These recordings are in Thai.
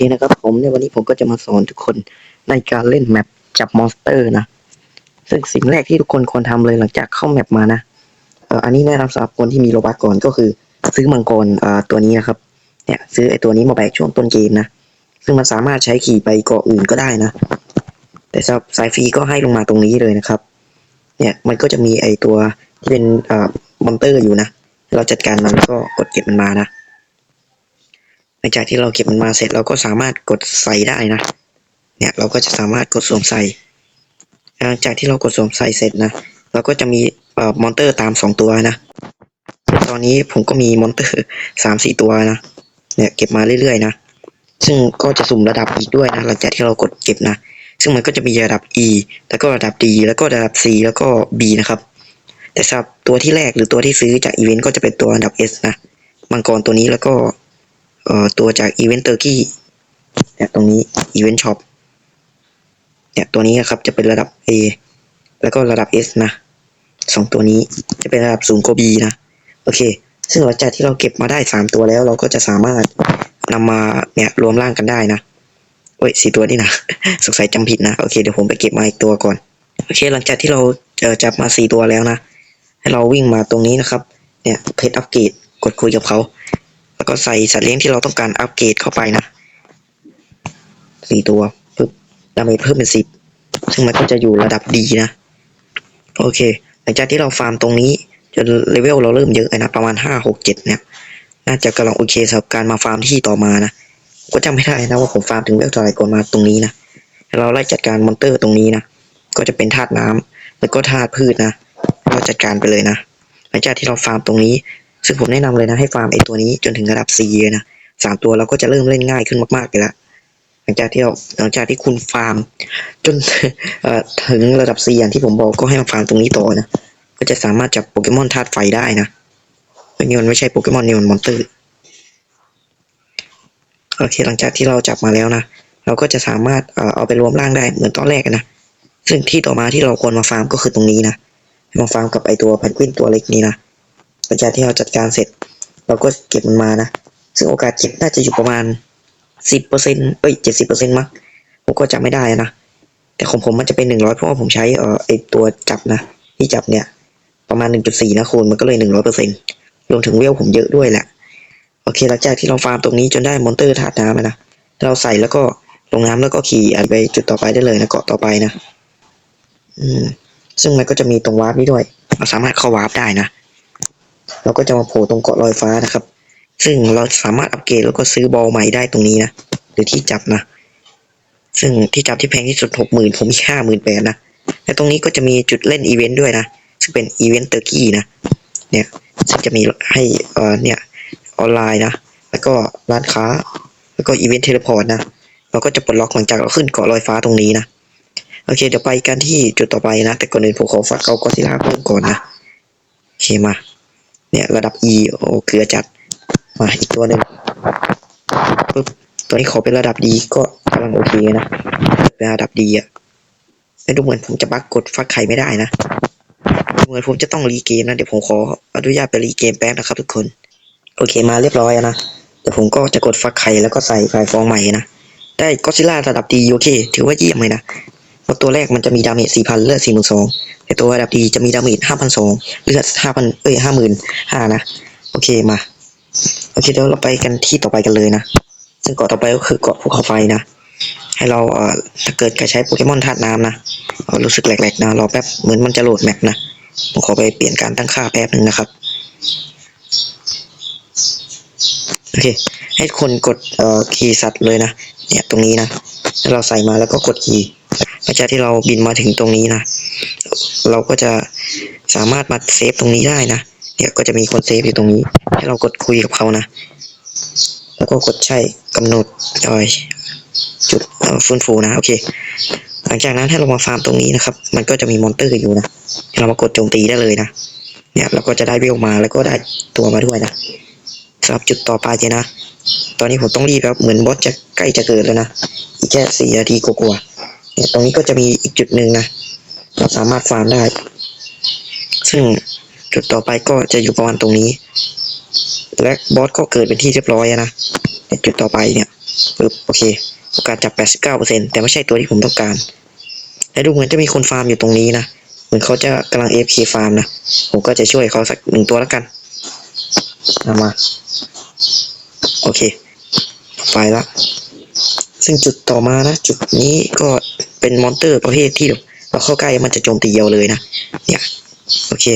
เคนะครับผมในวันนี้ผมก็จะมาสอนทุกคนในการเล่นแมปจับมอนสเตอร์นะ ซึ่งสิ่งแรกที่ทุกคนควรทำเลยหลังจากเข้าแมปมานะเอ่ออันนี้แนะนำสำหรับคนที่มีโลบัคก่อนก็คือ ซื้อมังกรเอ่อตัวนี้นะครับ เนี่ยซื้อไอตัวนี้มาแบกช่วงต้นเกมนะ ซึ่งมันสามารถใช้ขี่ไปเกาะอื่นก็ได้นะ แต่สำหรับสายฟรีก็ให้ลงมาตรงนี้เลยนะครับ เนี่ยมันก็จะมีไอตัวที่เป็นเอ่อมอนเตอร์อยู่นะ เราจัดการมันก็กดเก็บมันมานะ หลังจากที่เราเก็บมันมาเสร็จเราก็สามารถกดใส่ได้นะ เนี่ยเราก็จะสามารถกดสวมใส่หลังจากที่เรากดสวมใส่เสร็จนะเราก็จะมีเอ่อมอนเตอร์ตามสองตัวนะ ตอนนี้ผมก็มีมอนเตอร์สามสี่ตัวนะ เนี่ยเก็บมาเรื่อยๆนะ ซึ่งก็จะสุ่มระดับอีกด้วยนะ หลังจากที่เรากดเก็บนะ ซึ่งมันก็จะมีระดับ E แล้วก็ระดับ D แล้วก็ระดับ C แล้วก็ B นะครับ แต่สำหรับตัวที่แรกหรือตัวที่ซื้อจากอีเวนต์ก็จะเป็นตัวระดับ S นะ มังกรตัวนี้แล้วก็ เอ่อตัวจากอีเวนต์เตอร์กี้เนี่ยตรงนี้อีเวนต์ช็อปเนี่ยตัวนี้นะครับจะเป็นระดับ A แล้วก็ระดับ S นะสองตัวนี้จะเป็นระดับศูนย์กว่า B นะโอเค ซึ่งหลังจากที่เราเก็บมาได้สามตัวแล้วเราก็จะสามารถนำมาเนี่ยรวมร่างกันได้นะเอ้ยสี่ตัวนี่นะสงสัยจำผิดนะโอเคเดี๋ยวผมไปเก็บมาอีกตัวก่อนโอเค หลังจากที่เราเจอจับมาสี่ตัวแล้วนะให้เราวิ่งมาตรงนี้นะครับ เนี่ยเพจอัปเกรดกดคุยกับเขา แล้วก็ใส่สัตว์เลี้ยงที่เราต้องการอัปเกรดเข้าไปนะสี่ตัวปึ๊บดาเมจเพิ่มเป็นสิบซึ่งมันก็จะอยู่ระดับดีนะ โอเค หลังจากที่เราฟาร์มตรงนี้จนเลเวลเราเริ่มเยอะนะ ประมาณห้าหกเจ็ดเนี่ยน่าจะกำลังโอเคสำหรับการมาฟาร์มที่ต่อมานะก็จำไม่ได้นะว่าผมฟาร์มถึงเลเวลเท่าไหร่ก่อนมาตรงนี้นะเราไล่จัดการมอนเตอร์ตรงนี้นะก็จะเป็นธาตุน้ำแล้วก็ธาตุพืชนะ เราจัดการไปเลยนะ หลังจากที่เราฟาร์มตรงนี้ ซึ่งผมแนะนำเลยนะให้ฟาร์มไอตัวนี้จนถึงระดับ C เลยนะสามตัวเราก็จะเริ่มเล่นง่ายขึ้นมากๆเลยละหลังจากที่เราหลังจากที่คุณฟาร์ม จนถึงระดับ C อย่างที่ผมบอกก็ให้มาฟาร์มตรงนี้ต่อนะก็จะสามารถจับโปเกมอนธาตุไฟได้นะเนี่มันไม่ใช่โปเกมอนนี่มันมอนเตอร์โอเคหลังจากที่เราจับมาแล้วนะเราก็จะสามารถเอาไปรวมร่างได้เหมือนตอนแรกนะซึ่งที่ต่อมาที่เราควรมาฟาร์มก็คือตรงนี้นะมาฟาร์มกับไอตัวแพนกวินตัวเล็กนี้นะ หลังจากที่เราจัดการเสร็จ เราก็เก็บมันมานะ ซึ่งโอกาสเก็บน่าจะอยู่ประมาณสิบเปอร์เซ็นต์เอ้ยเจ็ดสิบเปอร์เซ็นต์มั้งผมก็จำไม่ได้นะ แต่ของผมมันจะเป็นหนึ่งร้อยเพราะว่าผมใช้เอ่อไอตัวจับนะ ที่จับเนี่ย ประมาณหนึ่งจุดสี่นะคูณมันก็เลยหนึ่งร้อยเปอร์เซ็นต์รวมถึงเวลผมเยอะด้วยแหละ โอเคหลังจากที่เราฟาร์มตรงนี้จนได้มอนเตอร์ถาดน้ำนะ เราใส่แล้วก็ลงน้ำแล้วก็ขี่อไปจุดต่อไปได้เลยนะเกาะต่อไปนะ อืม ซึ่งมันก็จะมีตรงวาร์ปนี้ด้วย เราสามารถเข้าวาร์ปได้นะ เราก็จะมาโผล่ตรงเกาะลอยฟ้านะครับ ซึ่งเราสามารถอัปเกรดแล้วก็ซื้อบอลใหม่ได้ตรงนี้นะหรือที่จับนะ ซึ่งที่จับที่แพงที่สุดหกหมื่นผมมีห้าหมื่นแปดนะและตรงนี้ก็จะมีจุดเล่นอีเวนต์ด้วยนะซึ่งเป็นอีเวนต์เตอร์กี้นะเนี่ยซึ่งจะมีให้เอ่อเนี่ยออนไลน์นะ แล้วก็ร้านค้า แล้วก็อีเวนต์เทเลพอร์ตนะ เราก็จะปลดล็อกหลังจากเราขึ้นเกาะลอยฟ้าตรงนี้นะ โอเค เดี๋ยวไปกันที่จุดต่อไปนะ แต่ก่อนอื่นผมขอฝากเขาก็ซิล่าเพิ่มก่อนนะ โอเคมา เนี่ยระดับ E โอเกลือจัด มาอีกตัวหนึ่งปึ๊บตัวนี้ขอเป็นระดับดีก็กำลังโอเคนะเป็นระดับดีอะไม่ดูเหมือนผมจะบักกดฟักไข่ไม่ได้นะเหมือนผมจะต้องรีเกมนะ เดี๋ยวผมขออนุญาตไปรีเกมแป๊บนะครับทุกคน โอเคมาเรียบร้อยนะเดี๋ยวผมก็จะกดฟักไข่แล้วก็ใส่ไฟฟองใหม่นะ ได้ก็ซิล่าระดับดีโอเค ถือว่าเยี่ยมเลยนะ เพราะตัวแรกมันจะมีดาเมจสี่พันเลือดสี่หมื่นสองแต่ตัวระดับดีจะมีดาเมจห้าพันสองเลือดห้าพันเอ้ยห้าหมื่นห้านะโอเคมาโอเคเดี๋ยวเราไปกันที่ต่อไปกันเลยนะซึ่งเกาะต่อไปก็คือเกาะภูเขาไฟนะให้เราเอ่อถ้าเกิดการใช้โปเกมอนธาตุน้ำนะรู้สึกแหลกๆนะรอแป๊บเหมือนมันจะโหลดแมปนะผมขอไปเปลี่ยนการตั้งค่าแป๊บหนึ่งนะครับโอเค ให้คนกดเอ่อคีย์สัตว์เลยนะ เนี่ยตรงนี้นะแล้วเราใส่มาแล้วก็กดคีย์ หลังจากที่เราบินมาถึงตรงนี้นะ เราก็จะสามารถมาเซฟตรงนี้ได้นะ เนี่ยก็จะมีคนเซฟอยู่ตรงนี้ ให้เรากดคุยกับเขานะ แล้วก็กดใช่กำหนดเอ่อจุดฟื้นฟูนะ โอเค หลังจากนั้นถ้าเรามาฟาร์มตรงนี้นะครับ มันก็จะมีมอนเตอร์อยู่นะ เรามากดโจมตีได้เลยนะ เนี่ยเราก็จะได้เวลมาแล้วก็ได้ตัวมาด้วยนะสำหรับจุดต่อไปเจนะ ตอนนี้ผมต้องรีบแล้วเหมือนบอสจะใกล้จะเกิดแล้วนะ อีกแค่สี่นาทีกว่า เนี่ยตรงนี้ก็จะมีอีกจุดหนึ่งนะ เราสามารถฟาร์มได้ ซึ่งจุดต่อไปก็จะอยู่ประมาณตรงนี้ และบอสก็เกิดเป็นที่เรียบร้อยอะนะในจุดต่อไปเนี่ยปึ๊บโอเคโอกาสจับ 89%แต่ไม่ใช่ตัวที่ผมต้องการ และดูเหมือนจะมีคนฟาร์มอยู่ตรงนี้นะ เหมือนเขาจะกำลัง AFK ฟาร์มนะ ผมก็จะช่วยเขาสักหนึ่งตัวแล้วกันเอามา โอเค ไปละ ซึ่งจุดต่อมานะ จุดนี้ก็เป็นมอนเตอร์ประเภทที่เราเข้าใกล้มันจะโจมตีเดียวเลยนะ เนี่ย โอเค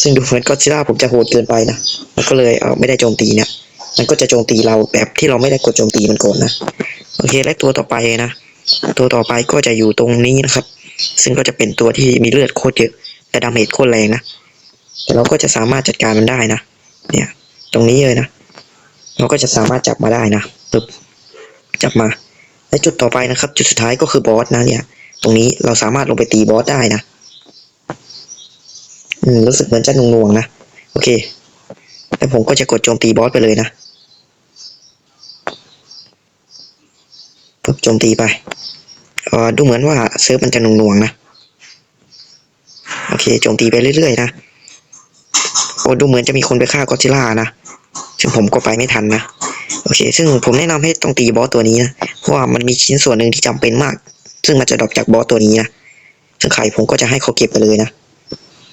ซึ่งดูเหมือนก็ซิล่าผมจะโหดเกินไปนะ มันก็เลยเออไม่ได้โจมตีเนี่ย มันก็จะโจมตีเราแบบที่เราไม่ได้กดโจมตีมันก่อนนะ โอเค และตัวต่อไปนะ ตัวต่อไปก็จะอยู่ตรงนี้นะครับ ซึ่งก็จะเป็นตัวที่มีเลือดโคตรเยอะและดาเมจโคตรแรงนะ แต่เราก็จะสามารถจัดการมันได้นะ เนี่ย ตรงนี้เลยนะ เราก็จะสามารถจับมาได้นะปึ๊บ จับมา และจุดต่อไปนะครับ จุดสุดท้ายก็คือบอสนะเนี่ย ตรงนี้เราสามารถลงไปตีบอสได้นะอืมรู้สึกเหมือนจะหน่วงๆนะโอเคแล้วผมก็จะกดโจมตีบอสไปเลยนะปึ๊บโจมตีไปเออดูเหมือนว่าเซิร์ฟมันจะหน่วงๆนะโอเคโจมตีไปเรื่อยๆนะโอ้ดูเหมือนจะมีคนไปฆ่ากอดซิลล่านะซึ่งผมก็ไปไม่ทันนะ โอเค ซึ่งผมแนะนำให้ต้องตีบอสตัวนี้นะ เพราะว่ามันมีชิ้นส่วนหนึ่งที่จำเป็นมาก ซึ่งมันจะดรอปจากบอสตัวนี้นะ ซึ่งใครผมก็จะให้เขาเก็บไปเลยนะ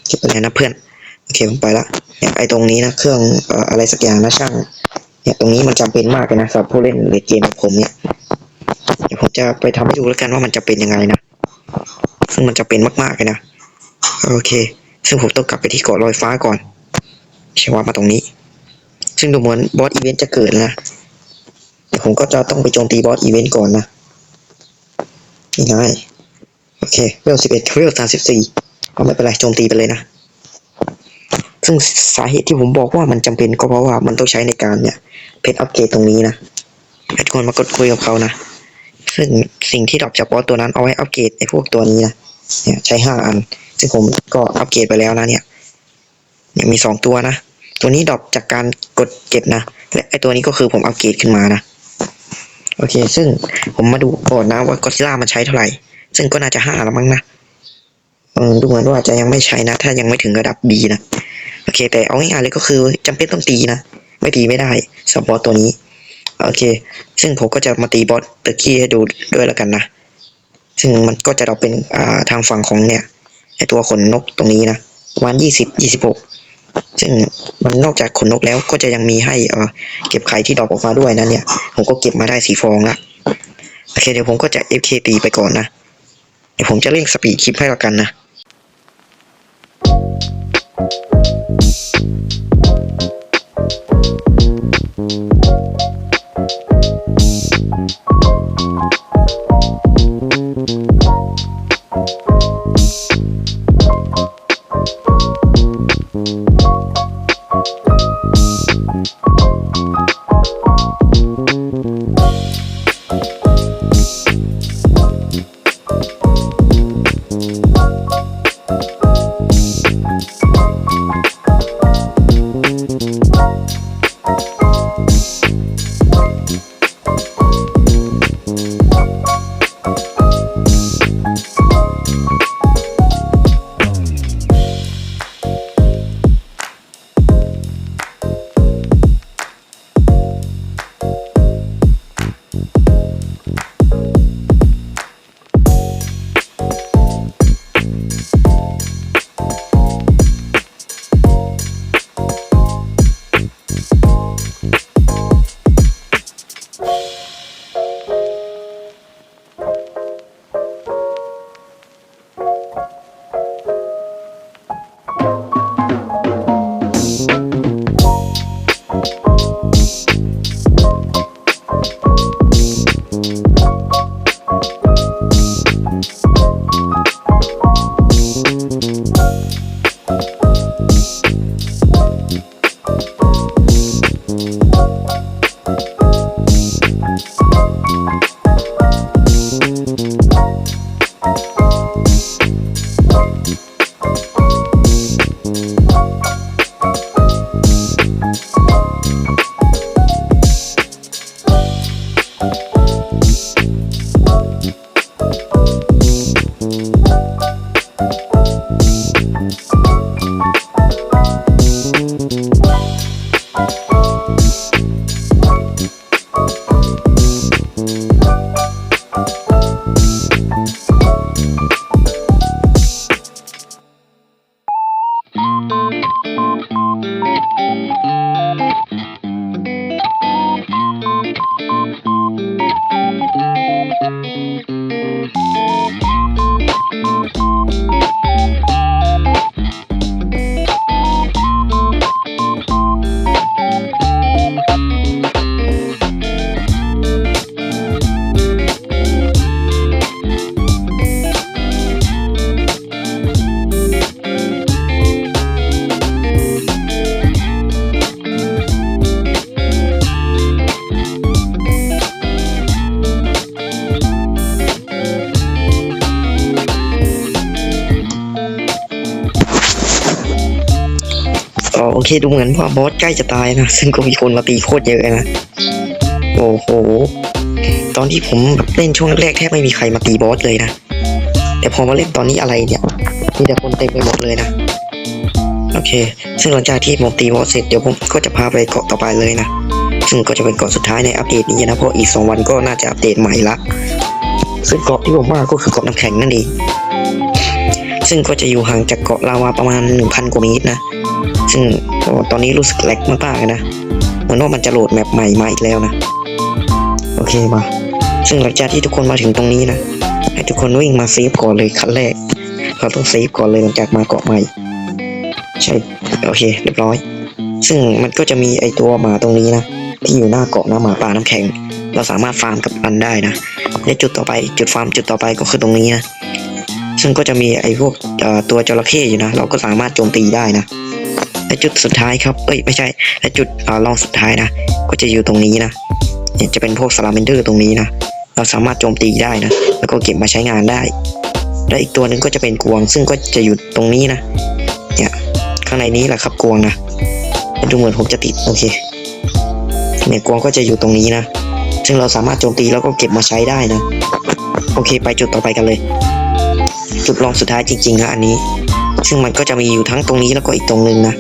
เก็บไปเลยนะเพื่อน โอเคผมไปละเนี่ยไอตรงนี้นะ เครื่องเอ่ออะไรสักอย่างนะช่าง เนี่ยตรงนี้มันจำเป็นมากเลยนะสำหรับผู้เล่นเลดเกมแบบผมเนี่ย เดี๋ยวผมจะไปทำให้ดูแล้วกันว่ามันจะเป็นยังไงนะ ซึ่งมันจะเป็นมากๆเลยนะ โอเค ซึ่งผมต้องกลับไปที่เกาะลอยฟ้าก่อนใช่ว่ามาตรงนี้ ซึ่งดูเหมือนบอสอีเวนต์จะเกิดนะเดี๋ยวผมก็จะต้องไปโจมตีบอสอีเวนต์ก่อนนะนี่ไงโอเคเวลสิบเอ็ดเวลสามสิบสี่ก็ไม่เป็นไรโจมตีไปเลยนะ ซึ่งสาเหตุที่ผมบอกว่ามันจำเป็นก็เพราะว่ามันต้องใช้ในการเนี่ย เพชรอัปเกรดตรงนี้นะให้ทุกคนมากดคุยกับเขานะ ซึ่งสิ่งที่ดรอปจากบอสตัวนั้นเอาไว้อัปเกรดไอ้พวกตัวนี้นะเนี่ยใช้ห้าอัน ซึ่งผมก็อัปเกรดไปแล้วนะเนี่ยเนี่ยมีสองตัวนะ ตัวนี้ดรอปจากการกดเก็บนะ และไอตัวนี้ก็คือผมอัปเกรดขึ้นมานะ โอเค ซึ่งผมมาดูก่อนนะว่ากอซิล่ามันใช้เท่าไหร่ ซึ่งก็น่าจะห้าแล้วมั้งนะเออดูเหมือนว่าจะยังไม่ใช้นะ ถ้ายังไม่ถึงระดับ B นะ โอเค แต่เอาง่ายๆเลยก็คือจำเป็นต้องตีนะ ไม่ตีไม่ได้สำหรับบอสตัวนี้ โอเค ซึ่งผมก็จะมาตีบอสเตอร์กี้ให้ดูด้วยแล้วกันนะ ซึ่งมันก็จะเราเป็นอ่าทางฝั่งของเนี่ยไอตัวขนนกตรงนี้นะประมาณยี่สิบยี่สิบหก ซึ่งมันนอกจากขนนกแล้วก็จะยังมีให้เอ่อเก็บไข่ที่ดอกออกมาด้วยนะเนี่ย ผมก็เก็บมาได้สีฟองละโอเคเดี๋ยวผมก็จะ FK ตีไปก่อนนะ เดี๋ยวผมจะเร่งสปีดคลิปให้ละกันนะ Thank โอเคดูเหมือนว่าบอสใกล้จะตายนะ ซึ่งก็มีคนมาตีโคตรเยอะนะ โอ้โห ตอนที่ผมแบบเล่นช่วงแรกแทบไม่มีใครมาตีบอสเลยนะ แต่พอมาเล่นตอนนี้อะไรเนี่ย มีแต่คนเต็มไปหมดเลยนะ โอเค ซึ่งหลังจากที่ผมตีบอสเสร็จเดี๋ยวผมก็จะพาไปเกาะต่อไปเลยนะ ซึ่งก็จะเป็นเกาะสุดท้ายในอัปเดตนี้นะ เพราะอีกสองวันก็น่าจะอัปเดตใหม่ละ ซึ่งเกาะที่ผมว่าก็คือเกาะน้ำแข็งนั่นเอง ซึ่งก็จะอยู่ห่างจากเกาะลาวาประมาณ 1,000 กว่าเมตรนะ ซึ่งตอนนี้รู้สึกแหลกมากๆเลยนะเหมือนว่ามันจะโหลดแมปใหม่มาอีกแล้วนะ โอเคมาซึ่งหลังจากที่ทุกคนมาถึงตรงนี้นะ ให้ทุกคนวิ่งมาเซฟก่อนเลยขั้นแรก เราต้องเซฟก่อนเลยหลังจากมาเกาะใหม่ ใช่ โอเค เรียบร้อย ซึ่งมันก็จะมีไอตัวหมาตรงนี้นะ ที่อยู่หน้าเกาะนะหมาป่าน้ำแข็ง เราสามารถฟาร์มกับมันได้นะ และจุดต่อไปจุดฟาร์มจุดต่อไปก็คือตรงนี้นะ ซึ่งก็จะมีไอ้พวกตัวจระเข้อยู่นะ เราก็สามารถโจมตีได้นะและจุดสุดท้ายครับ เอ้ยไม่ใช่ และจุดอ่อรองสุดท้ายนะ ก็จะอยู่ตรงนี้นะเนี่ยจะเป็นพวกสลาเมนเดอร์ตรงนี้นะ เราสามารถโจมตีได้นะ แล้วก็เก็บมาใช้งานได้ และอีกตัวหนึ่งก็จะเป็นกวางซึ่งก็จะอยู่ตรงนี้นะ เนี่ยข้างในนี้แหละครับกวางนะดูเหมือนผมจะติดโอเค เนี่ยกวางก็จะอยู่ตรงนี้นะ ซึ่งเราสามารถโจมตีแล้วก็เก็บมาใช้ได้นะ โอเค ไปจุดต่อไปกันเลย จุดรองสุดท้ายจริงๆนะอันนี้ ซึ่งมันก็จะมีอยู่ทั้งตรงนี้แล้วก็อีกตรงนึงนะ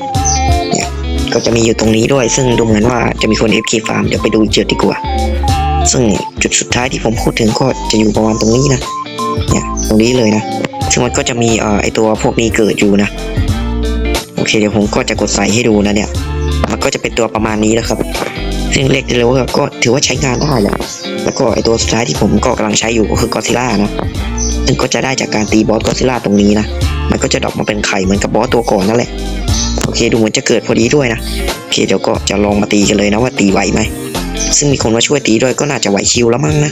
เนี่ยก็จะมีอยู่ตรงนี้ด้วย ซึ่งดูเหมือนว่าจะมีคน FK ฟาร์มเดี๋ยวไปดูอีกจุดดีกว่า ซึ่งจุดสุดท้ายที่ผมพูดถึงก็จะอยู่ประมาณตรงนี้นะเนี่ยตรงนี้เลยนะ ซึ่งมันก็จะมีเอ่อไอตัวพวกนี้เกิดอยู่นะโอเคเดี๋ยวผมก็จะกดใส่ให้ดูนะเนี่ยมันก็จะเป็นตัวประมาณนี้นะครับ ซึ่งเรียกได้เลยวก็ถือว่าใช้งานได้แหละแล้วก็ไอตัวสุดท้ายที่ผมก็กำลังใช้อยู่ก็คือกอซิล่านะึกก็จะได้จากการตีบอสก็ซิล่าตรงนี้นะ มันก็จะดอกมาเป็นไข่เหมือนกับบอสตัวก่อนนั่นแหละ โอเคดูเหมือนจะเกิดพอดีด้วยนะ โอเคเดี๋ยวก็จะลองมาตีกันเลยนะว่าตีไหวไหม ซึ่งมีคนมาช่วยตีด้วยก็น่าจะไหวชิวแล้วมั้งนะ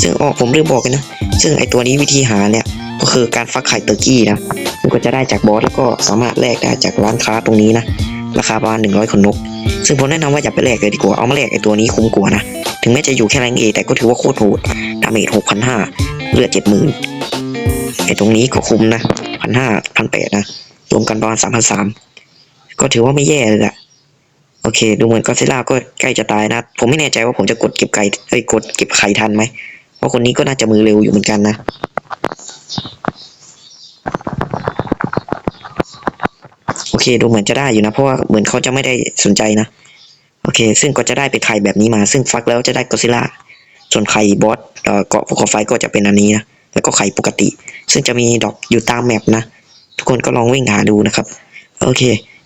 ซึ่งอ๋อผมลืมบอกกันนะ ซึ่งไอตัวนี้วิธีหาเนี่ยก็คือการฟักไข่เตอร์กี้นะมันก็จะได้จากบอสแล้วก็สามารถแลกได้จากร้านค้าตรงนี้นะ ราคาประมาณหนึ่งร้อยขนนก ซึ่งผมแนะนำว่าอย่าไปแลกเลยดีกว่า เอามาแลกไอตัวนี้คุ้มกว่านะ ถึงแม้จะอยู่แค่แรงเอแต่ก็ถือว่าโคตรโหดดาเมจ6,500 เหลือเจ็ดหมื่นไอ้ตรงนี้ก็คุ้มนะพันห้าพันแปดนะ รวมกันประมาณสามพันสามก็ถือว่าไม่แย่เลยอะโอเค ดูเหมือนก็ซิล่าก็ใกล้จะตายนะ ผมไม่แน่ใจว่าผมจะกดเก็บไก่ไอ้กดเก็บไข่ทันไหมเพราะคนนี้ก็น่าจะมือเร็วอยู่เหมือนกันนะโอเค ดูเหมือนจะได้อยู่นะ เพราะว่าเหมือนเขาจะไม่ได้สนใจนะ โอเค ซึ่งก็จะได้ไปไข่แบบนี้มา ซึ่งฟักแล้วจะได้ก็ซิล่า ส่วนไข่บอสเกาะภูเขาไฟก็จะเป็นอันนี้นะแล้วก็ไข่ปกติ ซึ่งจะมีดอกอยู่ตามแมปนะ ทุกคนก็ลองวิ่งหาดูนะครับ โอเค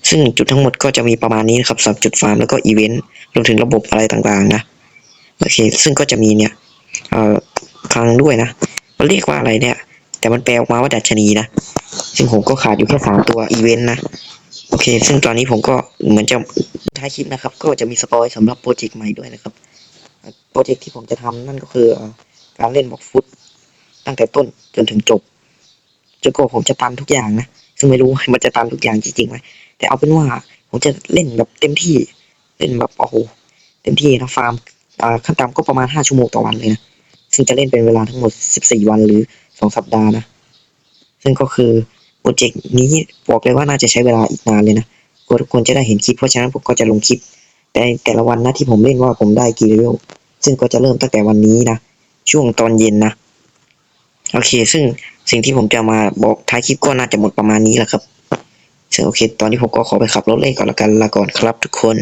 ซึ่งจุดทั้งหมดก็จะมีประมาณนี้นะครับสำหรับจุดฟาร์มแล้วก็อีเวนต์รวมถึงระบบอะไรต่างๆนะโอเค ซึ่งก็จะมีเนี่ยเอ่อคลังด้วยนะ มันเรียกว่าอะไรเนี่ย แต่มันแปลออกมาว่าดัชนีนะ ซึ่งผมก็ขาดอยู่แค่สามตัวอีเวนต์นะ โอเค ซึ่งตอนนี้ผมก็เหมือนจะท้ายคลิปนะครับ ก็จะมีสปอยสำหรับโปรเจกต์ใหม่ด้วยนะครับ โปรเจกต์ที่ผมจะทำนั่นก็คือการเล่นบล็อกฟุตตั้งแต่ต้นจนถึงจบจนกว่าผมจะตันทุกอย่างนะซึ่งไม่รู้ว่ามันจะตันทุกอย่างจริงๆไหมแต่เอาเป็นว่าผมจะเล่นแบบเต็มที่เล่นแบบโอ้โหเต็มที่นะฟาร์มขั้นต่ำก็ประมาณห้าชั่วโมงต่อวันเลยนะซึ่งจะเล่นเป็นเวลาทั้งหมดสิบสี่วันหรือสองสัปดาห์นะซึ่งก็คือโปรเจกต์นี้บอกเลยว่าน่าจะใช้เวลาอีกนานเลยนะกทุกคนจะได้เห็นคลิปเพราะฉะนั้นผมก็จะลงคลิป แต่แต่ละวันนะที่ผมเล่นว่าผมได้กี่เลเวลซึ่งก็จะเริ่มตั้งแต่วันนี้นะ ช่วงตอนเย็นนะ โอเค ซึ่งสิ่งที่ผมจะมาบอกท้ายคลิปก็น่าจะหมดประมาณนี้แหละครับซึ่งโอเค ตอนนี้ผมก็ขอไปขับรถเล่นก่อนละกันลาก่อนครับทุกคน